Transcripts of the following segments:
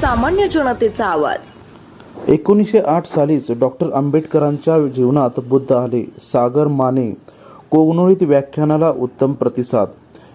सामान्य जनतेचा आवाज. एकोणीसशे आठ सालीच डॉक्टर आंबेडकरांच्या जीवनात बुद्ध आले. सागर माने कोगनोळीत व्याख्यानाला उत्तम प्रतिसाद.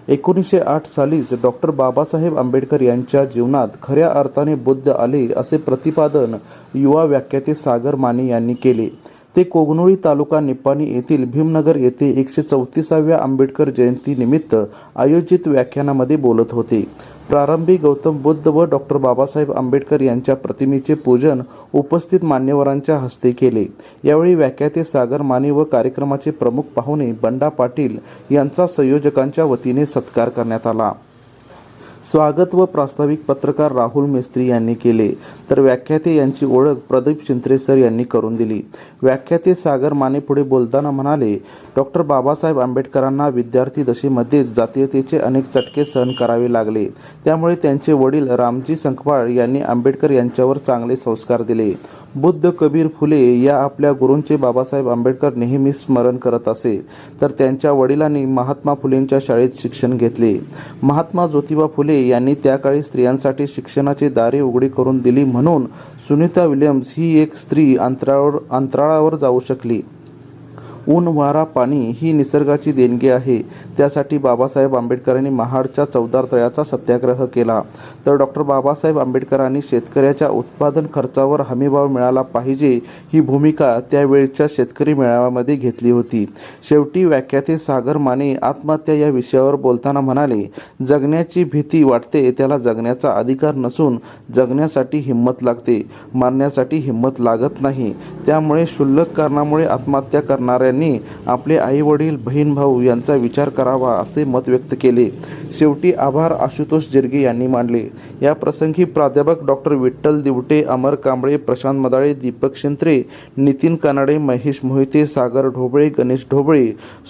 एकोणीसशे आठ सालीच डॉक्टर बाबासाहेब आंबेडकर यांच्या जीवनात खऱ्या अर्थाने बुद्ध आले असे प्रतिपादन युवा व्याख्याते सागर माने यांनी केले. ते कोगनोळी तालुका निपाणी येथील भीमनगर येथे एकशे चौतीसाव्या आंबेडकर जयंती निमित्त आयोजित व्याख्यानामध्ये बोलत होते. प्रारंभी गौतम बुद्ध व डॉक्टर बाबासाहेब आंबेडकर यांच्या प्रतिमेचे पूजन उपस्थित मान्यवरांच्या हस्ते केले. यावेळी व्याख्याते सागर माने व कार्यक्रमाचे प्रमुख पाहुणे बंडा पाटील यांचा संयोजकांच्या वतीने सत्कार करण्यात आला. स्वागत व प्रास्ताविक पत्रकार राहुल मिस्त्री यांनी केले. तर व्याख्याते यांची ओळख प्रदीप चिंत्रे सर यांनी करून दिली. व्याख्याते सागर माने पुढे बोलताना म्हणाले डॉक्टर बाबासाहेब आंबेडकरांना विद्यार्थी दशेमध्येच जातीयतेचे अनेक चटके सहन करावे लागले. त्यामुळे त्यांचे वडील रामजी संकपाळ यांनी आंबेडकर यांच्यावर चांगले संस्कार दिले. बुद्ध कबीर फुले या आपल्या गुरूंचे बाबासाहेब आंबेडकर नेहमी स्मरण करत असे. तर त्यांच्या वडिलांनी महात्मा फुलेंच्या शाळेत शिक्षण घेतले. महात्मा ज्योतिबा फुले यांनी त्या काळी स्त्रियांसाठी शिक्षणाची दारे उघडी करून दिली म्हणून सुनीता विल्यम्स ही एक स्त्री अंतरावर अंतराळावर जाऊ शकली. ऊन वारा पाणी ही निसर्गाची देणगी आहे. त्यासाठी बाबासाहेब आंबेडकरांनी महाडच्या चौदार तळ्याचा सत्याग्रह केला. तर डॉक्टर बाबासाहेब आंबेडकरांनी शेतकऱ्याच्या उत्पादन खर्चावर हमीभाव मिळाला पाहिजे ही भूमिका त्यावेळच्या शेतकरी मेळाव्यामध्ये घेतली होती. शेवटी व्याख्याते सागर माने आत्महत्या या विषयावर बोलताना म्हणाले जगण्याची भीती वाटते त्याला जगण्याचा अधिकार नसून जगण्यासाठी हिंमत लागते. मारण्यासाठी हिंमत लागत नाही. त्यामुळे क्षुल्लक कारणामुळे आत्महत्या करणाऱ्या शेतकऱ्यांनी आपले आई वडील बहीण भाऊ यांचा विचार करावा असे मत व्यक्त केले. शेवटी आभार आशुतोष जिरगे यांनी मांडले या प्रसंगी प्राध्यापक डॉक्टर विठ्ठल दिवटे अमर कांबळे प्रशांत मदाळे दीपक शिंत्रे नितीन कानडे महेश मोहिते सागर ढोबळे गणेश ढोबळे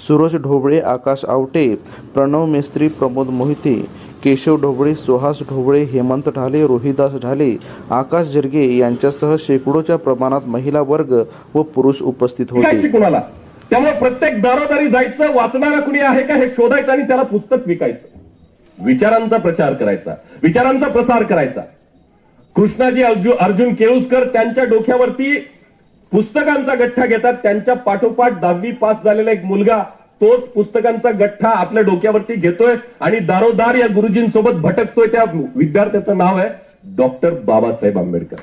सूरज ढोबळे आकाश आवटे प्रणव मेस्त्री प्रमोद मोहिते केशव ढोबळे सुहास ढोबळे हेमंत ढाले रोहिदास ढाले आकाश जिरगे यांच्यासह शेकडोच्या प्रमाणात महिला वर्ग व पुरुष उपस्थित होते. कुणाला? त्यामुळे प्रत्येक दारोदारी जायचं वाचणारा कुणी आहे का हे शोधायचं आणि त्याला पुस्तक विकायचं. विचारांचा प्रचार करायचा विचारांचा प्रसार करायचा. कृष्णाजी अर्जुन अर्जुन केळुसकर त्यांच्या डोक्यावरती पुस्तकांचा गठ्ठा घेतात. त्यांच्या पाठोपाठ दहावी पास झालेला एक मुलगा तोच पुस्तकांचा गठ्ठा आपल्या डोक्यावरती घेतोय आणि दारोदार या गुरुजींसोबत भटकतोय त्या विद्यार्थ्याचं नाव आहे डॉक्टर बाबासाहेब आंबेडकर.